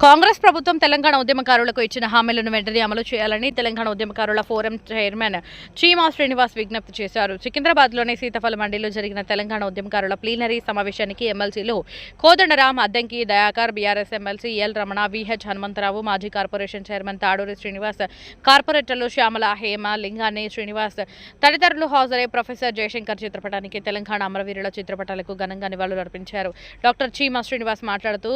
కాంగ్రెస్ ప్రభుత్వం తెలంగాణ ఉద్యమకారులకు ఇచ్చిన హామీలను వెంటనే అమలు చేయాలని తెలంగాణ ఉద్యమకారుల ఫోరం చైర్మన్ చీమా శ్రీనివాస్ విజ్ఞప్తి చేశారు. సికింద్రాబాద్లోని సీతఫల మండలిలో జరిగిన తెలంగాణ ఉద్యమకారుల ప్లీనరీ సమావేశానికి ఎమ్మెల్సీలు Kodandaram Addanki Dayakar BRS MLC L Ramana VH Hanumantharao మాజీ కార్పొరేషన్ చైర్మన్ తాడూరి శ్రీనివాస్ కార్పొరేటర్లు శ్యామల హేమ లింగాని శ్రీనివాస్ తదితరులు హాజరై ప్రొఫెసర్ జయశంకర్ చిత్రపటానికి తెలంగాణ అమరవీరుల చిత్రపటాలకు ఘనంగా నివాళులు అర్పించారు డాక్టర్ చీమా శ్రీనివాస్ మాట్లాడుతూ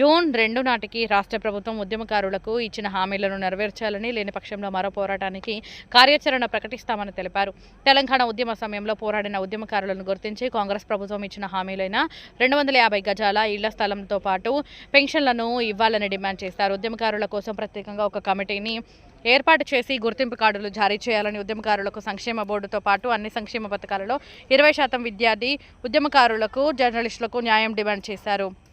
జూన్ రెండు నాటికి రాష్ట్ర ప్రభుత్వం ఉద్యమకారులకు ఇచ్చిన హామీలను నెరవేర్చాలని లేని పక్షంలో మరో పోరాటానికి కార్యాచరణ ప్రకటిస్తామని తెలిపారు. తెలంగాణ ఉద్యమ సమయంలో పోరాడిన ఉద్యమకారులను గుర్తించి కాంగ్రెస్ ప్రభుత్వం ఇచ్చిన హామీలైన రెండు వందల యాభై గజాల ఇళ్ళ స్థలంతో పాటు పెన్షన్లను ఇవ్వాలని డిమాండ్ చేశారు. ఉద్యమకారుల కోసం ప్రత్యేకంగా ఒక కమిటీని ఏర్పాటు చేసి గుర్తింపు కార్డులు జారీ చేయాలని ఉద్యమకారులకు సంక్షేమ బోర్డుతో పాటు అన్ని సంక్షేమ పథకాలలో ఇరవై శాతం విద్యార్థి ఉద్యమకారులకు జర్నలిస్టులకు న్యాయం డిమాండ్ చేశారు.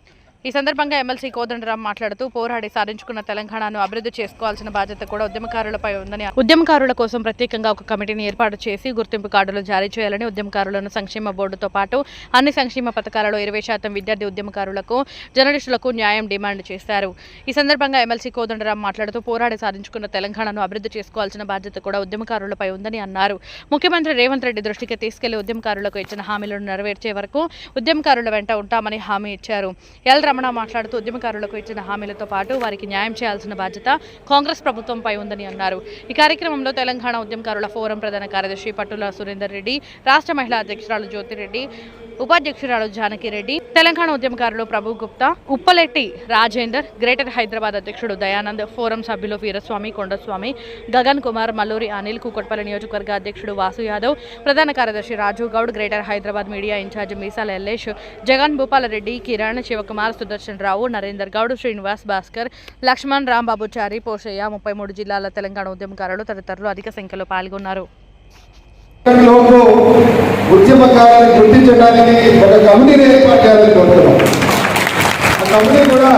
ఈ సందర్భంగా ఎమ్మెల్సీ కోదండరాం మాట్లాడుతూ పోరాడి సాధించుకున్న తెలంగాణను అభివృద్ధి చేసుకోవాల్సిన బాధ్యత కూడా ఉద్యమకారులపై ఉందని ఉద్యమకారుల కోసం ప్రత్యేకంగా ఒక కమిటీని ఏర్పాటు చేసి గుర్తింపు కార్డులు జారీ చేయాలని ఉద్యమకారులను సంక్షేమ బోర్డుతో పాటు అన్ని సంక్షేమ పథకాలలో ఇరవై శాతం విద్యార్థి ఉద్యమకారులకు జర్నలిస్టులకు న్యాయం డిమాండ్ చేశారు. ఈ సందర్భంగా ఎమ్మెల్సీ కోదండరాం మాట్లాడుతూ పోరాడి సాధించుకున్న తెలంగాణను అభివృద్ధి చేసుకోవాల్సిన బాధ్యత కూడా ఉద్యమకారులపై ఉందని అన్నారు. ముఖ్యమంత్రి రేవంత్ రెడ్డి దృష్టికి తీసుకెళ్ళి ఉద్యమకారులకు ఇచ్చిన హామీలను నెరవేర్చే వరకు ఉద్యమకారుల వెంట ఉంటామని హామీ ఇచ్చారు. ఎల్ రమణ మాట్లాడుతూ ఉద్యమకారులకు ఇచ్చిన హామీలతో పాటు వారికి న్యాయం చేయాల్సిన బాధ్యత కాంగ్రెస్ ప్రభుత్వంపై ఉందని అన్నారు. ఈ కార్యక్రమంలో తెలంగాణ ఉద్యమకారుల ఫోరం ప్రధాన కార్యదర్శి పట్టుల సురేందర్ రెడ్డి రాష్ట్ర మహిళా అధ్యక్షురాలు జ్యోతిరెడ్డి ఉపాధ్యక్షురాలు జానకిరెడ్డి తెలంగాణ ఉద్యమకారులు ప్రభు గుప్తా ఉప్పలెట్టి రాజేందర్ గ్రేటర్ హైదరాబాద్ అధ్యక్షుడు దయానంద్ ఫోరం సభ్యులు వీరస్వామి కొండస్వామి గగన్ కుమార్ మల్లూరి అనిల్ కూకట్పల్లి నియోజకవర్గ అధ్యక్షుడు వాసు యాదవ్ ప్రధాన కార్యదర్శి Raju Goud greater Hyderabad media in charge Meesala Yellesh Jagan Bhupalreddy Kiran Shivakumar Sudarshan Rao Narender Goud Srinivas Bhaskar Laxman Rambabuchari Poshaiah ముప్పై మూడు జిల్లాల తెలంగాణ ఉద్యమకారులు తదితరులు అధిక సంఖ్యలో పాల్గొన్నారు. లోపు ఉద్యమకారులను గుర్తించడానికి ఒక కమిటీని ఏర్పాటు చేయాలని కోరుతున్నాం. ఆ కమిటీ కూడా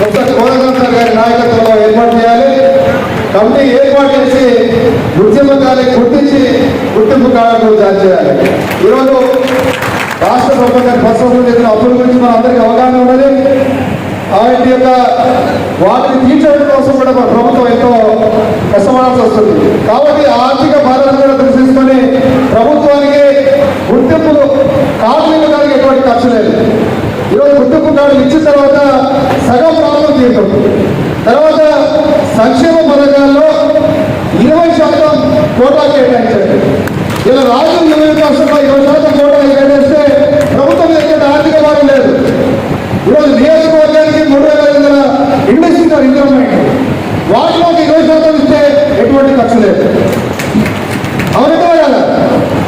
డాక్టర్ కోదండ గారి నాయకత్వంలో ఏర్పాటు చేయాలి. కమిటీ ఏర్పాటు చేసి ఉద్యమకారులను గుర్తించి గుర్తింపు కార్డులు జారీ చేయాలి. ఈరోజు రాష్ట్ర ప్రభుత్వం బస్సు చేసిన అప్పుల గురించి మనందరికీ అవగాహన ఉన్నది. ఆ యొక్క వాటిని తీర్చడం కోసం కూడా మన ప్రభుత్వం ఎంతో కష్టపడాల్సి వస్తుంది. కాబట్టి ఆర్థిక బాధ్యతను కూడా దృష్టించుకొని ప్రభుత్వానికి గుర్తింపు కార్డులు దానికి ఎటువంటి ఖర్చు లేదు. ఈరోజు గుర్తింపు కార్డులు ఇచ్చిన తర్వాత సగం ప్రాబ్లం తీరుతుంది తర్వాత సంక్షేమ పథకాల్లో ఇరవై శాతం కోటా కేటాయించండి. ఇలా రాజు ఇరవై పర్సెంట్ ఇరవై శాతం కోటా కేటాయిస్తే ప్రభుత్వం ఎక్కడ ఆర్థిక భారం లేదు. ఈరోజు నియోజకవర్గానికి మూడు వేల ఐదు వందల ఇచ్చారు ఇస్తున్నారు ఇంద్రమైండ్ వాటిలో ఇరవై శాతం ఇస్తే ఎటువంటి ఖర్చు లేదు. అవునంటే కదా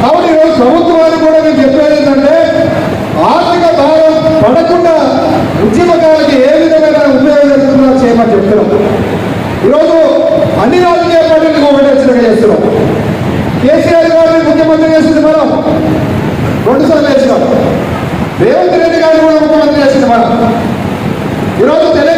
కాబట్టి ఈరోజు ప్రభుత్వానికి కూడా నేను చెప్పేది ఏంటంటే ఆర్థిక భారం పడకుండా ఉద్యమకాలకి ఏ విధంగా ఉపయోగం చేయమని చెప్తున్నాం. ఈరోజు అన్ని రాజకీయ పార్టీలకు ఒకటి హెచ్చరిక చేస్తున్నాం. కేసీఆర్ గారిని ముఖ్యమంత్రి చేసింది మనం. రెండుసార్లు వేసినాం రేవంత్ రెడ్డి గారిని కూడా ముఖ్యమంత్రి చేసింది మనం. ఈరోజు తెలంగాణ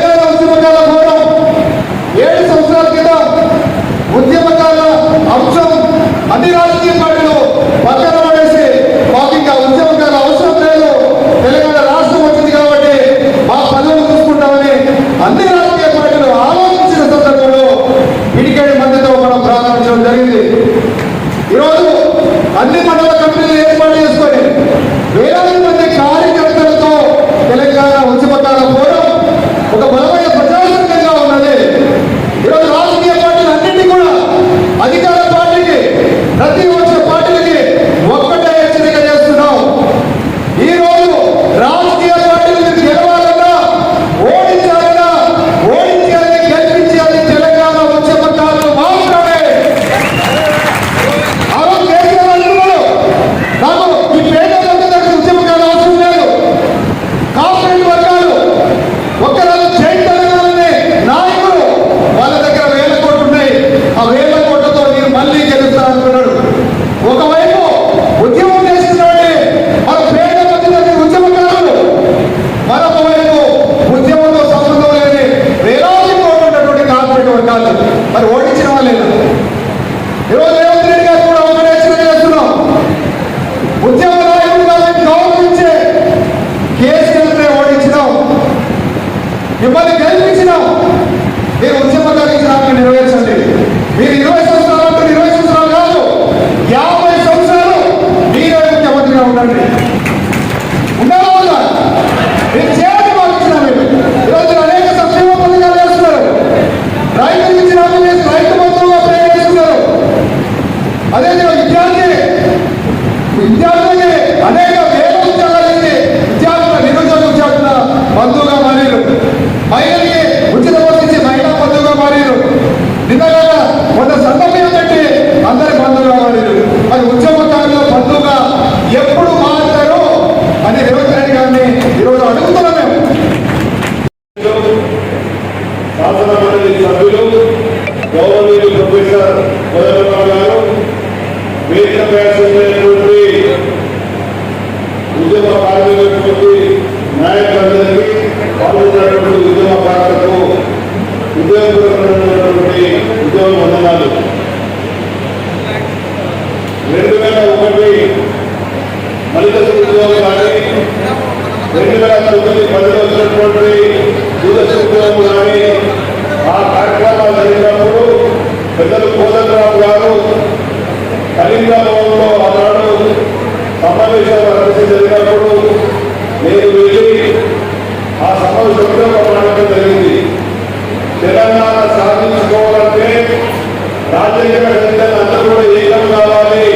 రాజకీయ చైతన్యం అందరూ కూడా ఏకం కావాలి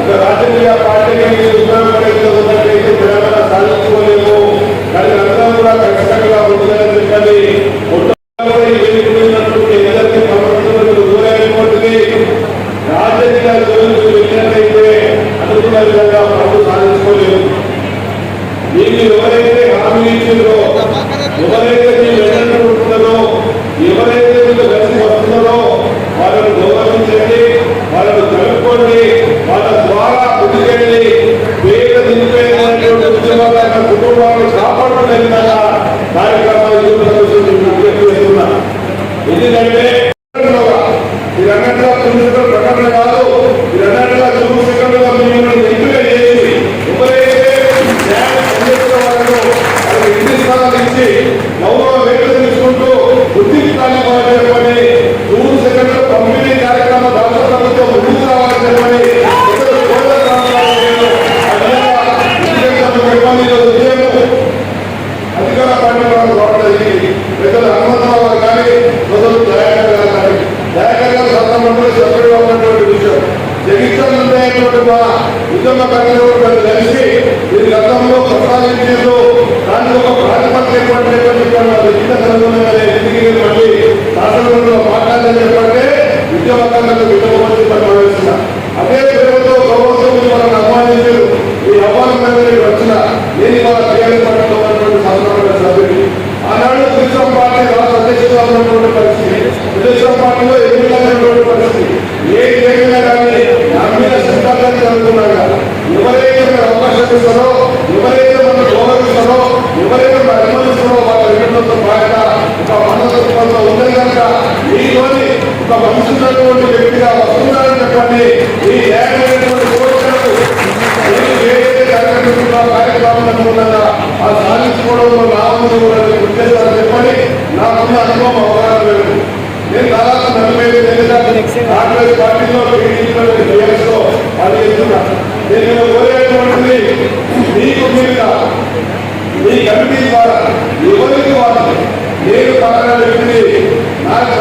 ఒక రాజకీయ పార్టీకి ఉపయోగపడేటట్లయితే తెలంగాణ సాధించుకోలేము. కానీ అందరం కూడా ఖచ్చితంగా ఉంటుందని చెప్పండి. కార్యక్రమాలు చేస్తున్నా ఎందుకంటే మీరన్నట్టుగా తొమ్మిది సెకండ్ల ప్రకటన కాదు మీరన్నట్టుగా తొమ్మిది సెకండ్లుగా మిమ్మల్ని ఎంపిక చేసి ఎవరైతే న్యాయం అందిస్తున్న వాళ్ళను వాళ్ళకి ఇంటి స్థానాలు ఇచ్చి గౌరవ వేతనం తీసుకుంటూ వృత్తికి కానివ్వాలి చెప్పండి నూరు సెకండ్ల పంపిణీ కార్యక్రమం రాష్ట్ర ప్రభుత్వం ముందుకు రావాలని చెప్పండి ఇతర కోట్ల ప్రాంతాల్లో నేను ఆ విధంగా విజయనగరం నిర్మాణంలో ఉద్యమం అధికార పార్టీ వాళ్ళు బాగుంటుంది పెద్దలు హనుమంతరావు గారు కానీ మొదలు దయాకర్ గారు కానీ దయాకర్ గారు సత్తామండలి సభ్యుడుగా ఉన్నటువంటి విషయం జగిత్తం ఉండేటువంటి మా కలిసి ఈ గతంలో ప్రసాదించారు దానికి ఒక ప్రాతిపదిక మళ్ళీ శాసనంలో మాట్లాడాలని చెప్పంటే అదే పేరుతో గౌరవం మనల్ని అభిమానించారు ఈ అవ్వాల వచ్చిన నేను ఇవాళ టీఆర్ఎస్ పార్టీలో సభ్యుడు ఆనాడు తెలుగుదేశం పార్టీ రాష్ట్ర అధ్యక్షులుగా ఉన్నటువంటి పరిస్థితి. తెలుగుదేశం పార్టీలో ఎన్నికైనటువంటి పరిస్థితి. ఏ విధంగా కానీ నా మీద సిద్ధాంతాన్ని జరుగుతున్నాగా ఎవరైతే మీరు అవకాశం ఇస్తారో ఎవరైతే మనం గౌరవిస్తారో ఎవరైతే మనం అనుమతిస్తారో వాళ్ళ వినడంతో బాగా ఒక మనస్తత్వంతో ఉంది కనుక మీలోని ఒక మనసున్నటువంటి వ్యక్తిగా వస్తున్నారని చెప్పండి ఈ ఏకమైనటువంటి కోరికలకు ఏదైతే కార్యక్రమంలో కార్యక్రమాలను ఉన్నదా ఆ సాధించుకోవడంలో నా ఉంది కూడా ఉద్దేశాలు చెప్పండి. నాకున్న అనుభవం అవగాహన లేదు. నేను దాదాపు నలభై ఐదు ఏళ్ళుగా కాంగ్రెస్ పార్టీలో టీడీపీలో టీఆర్ఎస్లో నేను కోరేటువంటిది మీకు మీరుగా మీ కమిటీ ద్వారా ఎవరికి వాళ్ళు నేను పక్కన వ్యక్తిని నాకు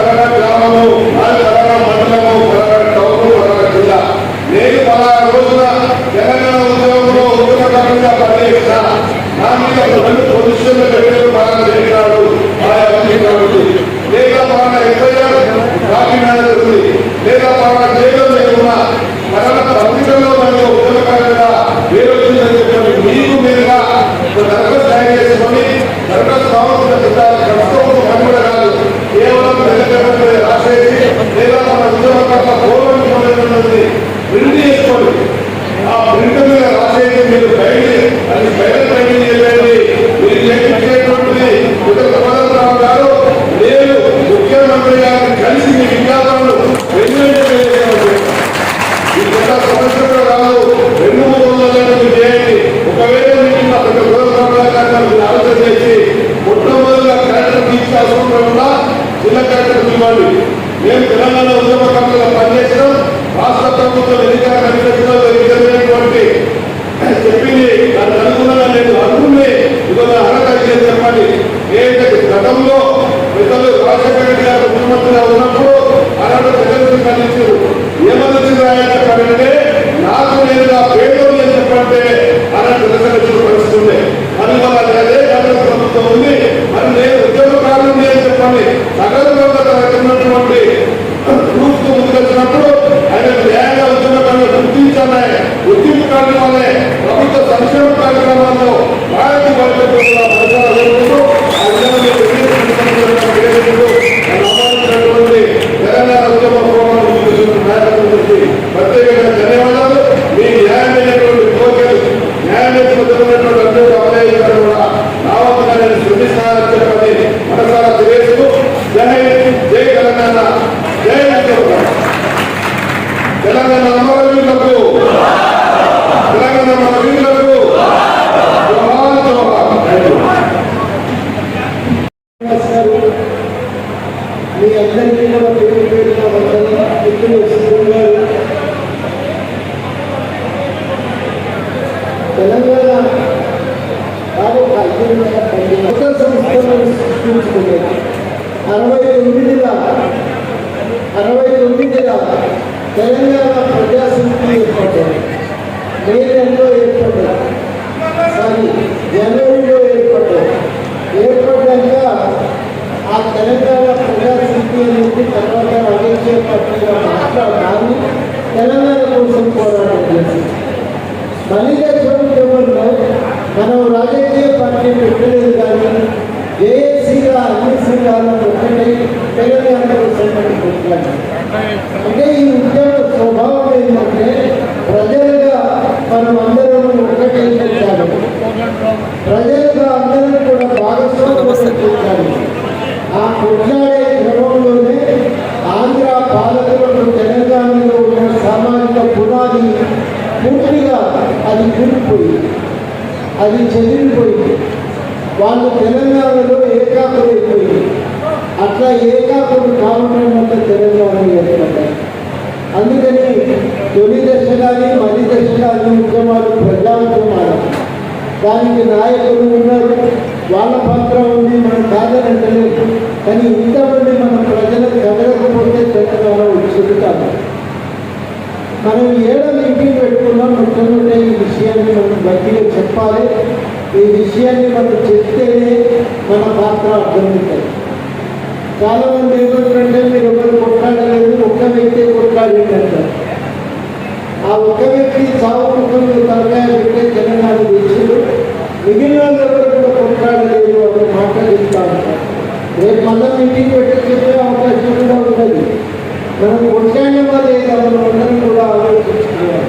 ముఖ్యమంత్రి గారిని కలిసి మీ విజ్ఞాపనలు వెన్నెంటే ఈ పెద్ద సమస్య కూడా రాదు రెండు మూడు వందల మీరు చేయండి. ఒకవేళ మీకు నా పెద్ద గృహ మీరు ఆలోచన చేసి మొట్టమొదటిగా కలెక్టర్ తీసుకు అవసరం లేకుండా జిల్లా కలెక్టర్ పిలవండి. మేము తెలంగాణ ఉద్యమకర్తగా పనిచేసినాం రాష్ట్ర ప్రభుత్వం ఎన్నికల కమిషన్లో ఎన్నికైనటువంటి చెప్పింది. దాన్ని అనుకున్నదా లేదు. అనుకుని ఇవాళ అర్హత చెప్పాలి ఏంటంటే గతంలో పెద్దలు రాజశేఖర రెడ్డి గారు ముఖ్యమంత్రిగా ఉన్నప్పుడు ఆనాడు ప్రజలకు కలిగించారు ఏమని రాయాలి చెప్పారంటే నాకు నేనుగా పేదోళ్ళు అని చెప్పంటే ఆనాడు ప్రజలకు పరిస్థితుంది మరి వాళ్ళ అదే కాంగ్రెస్ ప్రభుత్వం ఉంది. మరి నేను ఉద్యోగకారులు అని చెప్పండి. సగల ఉన్నటువంటి గ్రూప్ ముందుకొచ్చినప్పుడు ఆయన న్యాయంగా కార్యక్రమాన్ని గుర్తించాలి గుర్తించడానికి వల్లే ప్రభుత్వ సంక్షేమ కార్యక్రమాల్లో రాయని తెలంగాణ ఉద్యమ ప్రత్యేకంగా ధన్యవాదాలు. అరవై తొమ్మిదిల అరవై తొమ్మిదిల తెలంగాణ ప్రజాసమితి ఏర్పడ్డారు మే నెలలో ఏర్పడ్డారు సారీ జనవరిలో ఏర్పడ్డారు ఏర్పడ్డాక ఆ తెలంగాణ ప్రజాసమితి అనేది తర్వాత రాజకీయ పార్టీగా మాట్లాడాలని తెలంగాణ కోసం పోరాటం చేసింది మల్లికార్జున ఉద్యమంలో మనం రాజకీయ పార్టీ పెట్టలేదు కానీ జేఏసీగా అన్ని సంఘాలను ఒకటే తెలంగాణ కోసం మనం కొట్లాడాం. అంటే ఈ ఉద్యమ స్వభావం ఏంటంటే ప్రజలుగా మనం అందరం ఒకటే పెట్టాలి ప్రజలుగా అందరం కూడా భాగస్వామ్యం పెట్టాలి ఆ కొట్లాడే క్రమంలోనే ఆంధ్ర పాలకులకు తెలంగాణలో ఉన్న సామాజిక పునాది పూర్తిగా అది కూలిపోయింది అది చెదిరిపోయింది వాళ్ళు తెలంగాణలో ఏకాకులైపోయింది అట్లా ఏకాకులు కావడం వల్ల తెలంగాణ ఏర్పడ్డాయి. అందుకని తొలి దశ కానీ మలి దశ కానీ ఉద్యమాలు ప్రజా దానికి నాయకులు ఉన్నారు. వాళ్ళ పాత్ర ఉంది మనం కాదనంటలేదు. కానీ ఇంతమంది మన ప్రజలకు కదలకపోతే తెలంగాణ వచ్చేది మనం ఏడ మీటింగ్ పెట్టుకున్నాం. ముఖ్యమంత్రి ఈ విషయాన్ని మనం గట్టిగా చెప్పాలి. ఈ విషయాన్ని మనం చెప్తేనే మన పాత్ర అర్థమవుతాయి చాలామంది ఏమంటారంటే మీరు ఎవరు కొట్లాడలేదు ఒక్క వ్యక్తి కొట్లాడేటంటారు ఆ ఒక్క వ్యక్తి చావు కుటుంబం తలకాయ పెట్టే తెలంగాణ దేశంలో మిగిలిన వాళ్ళు ఎవరు కూడా కొట్లాడలేదు అనే మాట చెప్తా ఉంటారు. రేపు మళ్ళీ మీటింగ్ పెట్టి చెప్పే అవకాశం కూడా ఉండదు. మనం కొట్లాడినమా లేదా మనం అందరం కూడా ఆలోచించుకోవాలి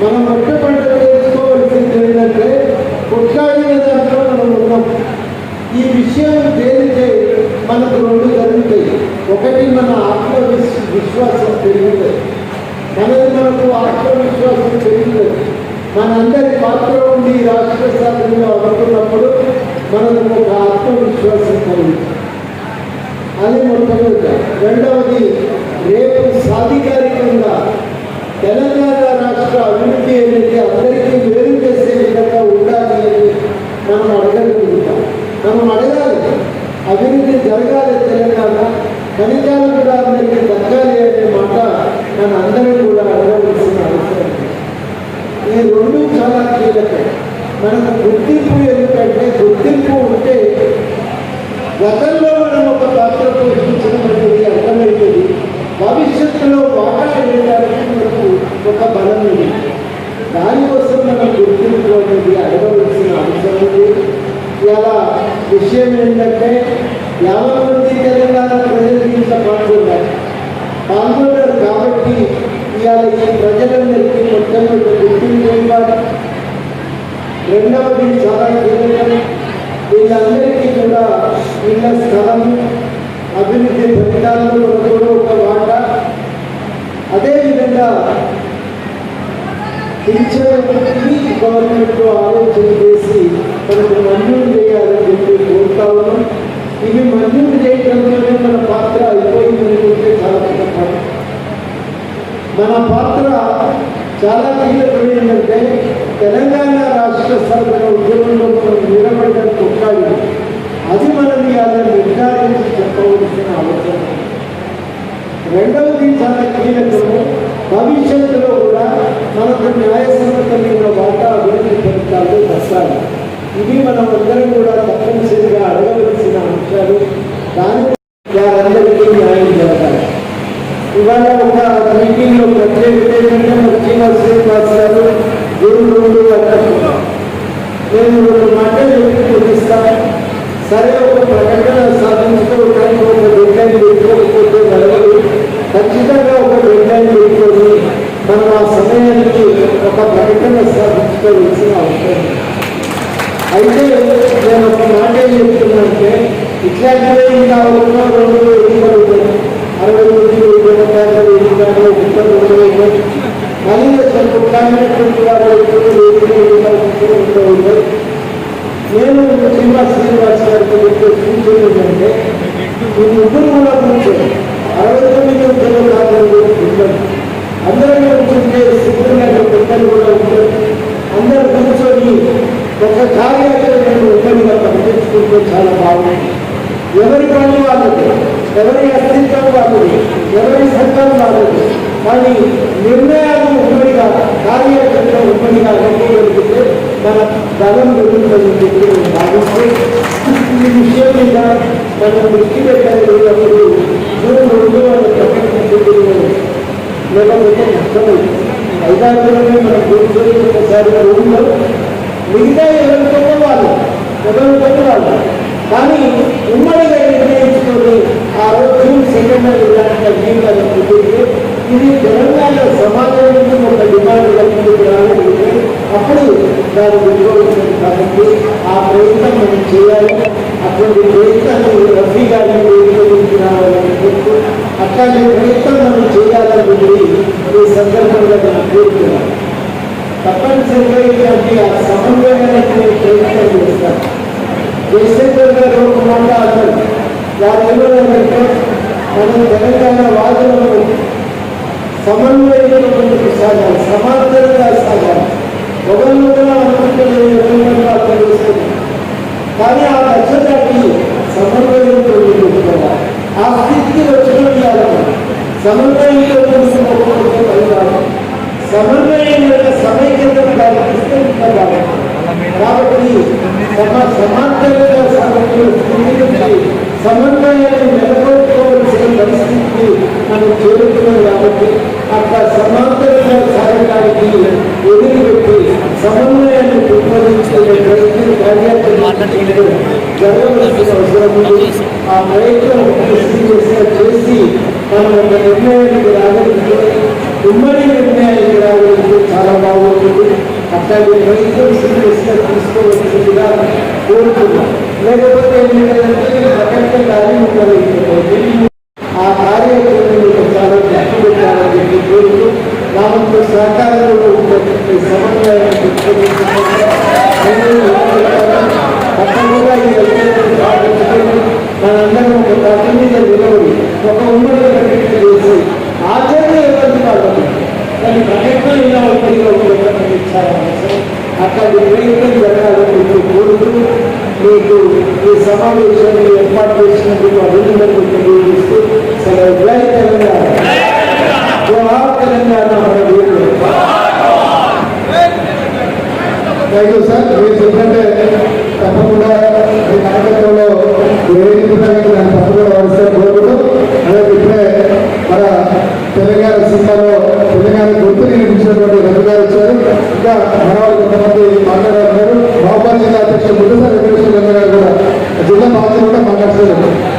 మనం మొట్టమొదటి తెలుసుకోవాల్సింది ఏంటంటే కొట్లాడిన దాంట్లో మనం ఉన్నాం ఈ విషయం తేలితే మనకు రెండు జరుగుతాయి ఒకటి మన ఆత్మ విశ్- విశ్వాసం పెరుగుతుంది మనది మనకు ఆత్మవిశ్వాసం పెరుగుతుంది మనందరి పాత్ర ఉండి ఈ రాష్ట్ర సాధనలో అనుకున్నప్పుడు మనకు ఒక ఆత్మవిశ్వాసం కలుగుతుంది అది మొట్టమొదట. రెండవది రేపు సాధికారికంగా తెలంగాణ రాష్ట్ర అభివృద్ధి అనేది అందరికీ వేరు చేసే విధంగా ఉండాలి అని మనం అడగలుగుతాం మనం అడగాలి అభివృద్ధి జరగాలి తెలంగాణ ఫలితాలు కూడా అందరికీ దక్కాలి అనే మాట మన అందరం కూడా అడగవలసిన అవసరం ఈ రెండు చాలా కీలకం. మనకు గుర్తింపు ఎందుకంటే గుర్తింపు ఉంటే గతంలో మనం ఒక పాత్ర పోషించినటువంటిది అనేది అర్థమవుతుంది భవిష్యత్తులో వాటా వేయడానికి మనకు ఒక బలం ఉంది. దానికోసం మనం గుర్తింపు అనేది అడగవలసిన అవసరం ఉంది. ఇలా విషయం ఏంటంటే యాభై మంది తెలంగాణ ప్రజలు దీంట్లో పాల్గొన్నారు. పాల్గొన్నారు కాబట్టి ఇవాళ ఈ ప్రజలందరికీ మొట్టమొదటి ఇవ్వాలి రెండవది చాలా కీలకం వీళ్ళందరికీ కూడా ఇళ్ళ స్థలం అభివృద్ధి ఫలితాల్లో కూడా ఒక మాట. అదేవిధంగా టీచర్కి గవర్నమెంట్ ఆలోచన చేసి మనకు మంజూరు చేయాలని చెప్పి కోరుతా ఉన్నాం. ఇవి మంజూరు చేయడంలోనే మన పాత్ర అయిపోయిందనుకుంటే చాలా మన పాత్ర చాలా కీలకమైందంటే తెలంగాణ రాష్ట్ర సభలో ఉద్యమంలో మనం నిలబడ్డం కొట్టాలి. అది మనం ఇవాళ నిర్ధారించి చెప్పవలసిన అవసరం రెండవది చాలా కీలకము భవిష్యత్తులో కూడా మనకు న్యాయసమ్మతమైన వాటా అభివృద్ధి ఫలితాలు దక్కాలి ఇది మనం అందరం కూడా తప్పనిసరిగా అడగవలసిన అంశాలు. దాని వారందరికీ న్యాయం జరగాలి ఇవాళ ఒక మీటింగ్లో ప్రత్యేకత ఏంటంటే మన శ్రీనివాస్ శ్రీనివాస్ గారు గురు నేను రెండు మాటలు చెప్పి సరే ఒక ప్రకటన సాధించుకోవడానికి ఒక డెడ్లైన్ పెట్టుకోకపోతే నడవదు ఖచ్చితంగా ఒక డెడ్లైన్ పెట్టుకొని మనం ఆ సమయానికి ఒక ప్రకటన సాధించుకోవాల్సిన అవసరం అయితే నేను ఒక మాట ఏం చెప్తున్నానంటే ఇట్లాంటివే ఇంకా ఉన్న రెండు ఎన్నికలు ఉన్నాయి. అరవై తొమ్మిది ఇరవై ఉంటాయి నేను శ్రీనివాస్ శ్రీనివాస్ గారికి సూచన ఏంటంటే ఈ ముగ్గురు కూడా కూర్చొని అరవై తొమ్మిది ఉద్యోగ అందరూ కూర్చుంటే సిద్ధంగా పెద్దలు కూడా అందరూ కూర్చొని ఒక కార్యాచరణను ఉమ్మడిగా ప్రకటించుకుంటే చాలా బాగుంది ఎవరి పనులు వాళ్ళది? ఎవరి అస్తిత్వం వాళ్ళది? ఎవరి సంఘం వాళ్ళది? కానీ నిర్ణయాలు ఉమ్మడిగా కార్యకర్త ఉమ్మడిగా అనుకోగలిగితే మన బలం పెరుగుతుందని చెప్పి నేను భావిస్తూ ఈ విషయం మీద మనం దృష్టి పెట్టగలిగినప్పుడు మూడు రోజులు వందల ప్రకటించడం లేకపోతే నష్టమైంది ఐదారులోనే మనం గురించి ఒకసారి రూమ్లో మిగతా ఎవరు వాళ్ళు ఎవరు వాళ్ళు కానీ ఉమ్మడిగా నిర్ణయించుకొని ఆ రోజు సెకండ్ ఇలాంటి జీవితాలకు ఇది తెలంగాణ సమాజం నుంచి ఒక డిమాండ్ కలిగింది అప్పుడు దాని వినియోగించింది కాబట్టి ఆ ప్రయత్నం మనం చేయాలి. అటువంటి ప్రయత్నాన్ని రఫీ గారిని వేదికలోకి రావాలని చెప్తూ అట్లాంటి ప్రయత్నం మనం చేయాలనుకుంది ఈ సందర్భంగా నేను కోరుతున్నాను తప్పనిసరిగా ఇలాంటి ఆ సమన్వయాన్ని ప్రయత్నం చేస్తాను జయశంకర్ గారు ఒక మాట అన్నారు. వారు ఎవరు మనం తెలంగాణ వాదులను సమన్వయంతో ముందుకు సాగాలి సమాంతరంగా సాగాలి ఒకరిని అనుకుంటున్న విధంగా తెలుస్తుంది. కానీ ఆ లక్ష్యానికి సమన్వయంతో ముందుకు పోవాలి. ఆ స్థితికి వచ్చిన సమన్వయంతో ముందుకు పోకపోతే సమన్వయం యొక్క సమైక్యతను కల్పిస్తే కాబట్టి సమ సమాంతరంగా సమన్వయం స్థితి నుంచి సమన్వయాన్ని నెలకొల్పుకోవలసిన పరిస్థితికి మనం చేరుతున్నాం కాబట్టి అట్లా సమాంతరంగా సాగడానికి ఎదురుపెట్టి సమన్వయాన్ని పెంపొందించే కార్యాచరణ జరగవలసిన అవసరం ఉంది ఆ ప్రయత్నం కృషి చేసిన చేసి మనం ఒక నిర్ణయానికి రాగలిగితే ఉమ్మడి నిర్ణయానికి రాగలిగితే చాలా బాగుంటుంది ప్రయత్నం సీరియస్గా తీసుకోవాల్సిందిగా కోరుతున్నాం లేకపోతే ఏంటంటే ఆ కార్యక్రమం నా వంతు సహకారంలో ఉన్నటువంటి సమన్వయాన్ని తప్పకుండా ఈ మనందరం ఒక ప్రతినిధి నిలబడి ఒక ఉమ్మడి ప్రకటన చేసి ఆచరణ ఇవ్వండి వాళ్ళకి కానీ ప్రకటన ఇలా ఒకటిగా ఒక ప్రకటించాలి అట్లాంటి ప్రయత్నం జరగాలని చెప్పి కోరుతూ మీకు ఈ సమావేశాన్ని ఏర్పాటు చేసినందుకు అభినందనలు తెలియజేస్తూ సెలవు థ్యాంక్ యూ సార్ మీరు చెప్పినట్టే తప్పకుండా మీ కార్యక్రమంలో వేదికడానికి దాన్ని తప్పకుండా వాడిస్తే కోరుకుంటూ అదే ఇప్పుడే మన తెలంగాణ సినిమాలో తెలంగాణ మన వాళ్ళు కొంతమంది మాట్లాడారు మహబాద్ జిల్లా అధ్యక్షుడు ముందుసారి వెంకటేశ్వర గారు కూడా జిల్లా బాధ్యత కూడా మాట్లాడుతున్నారు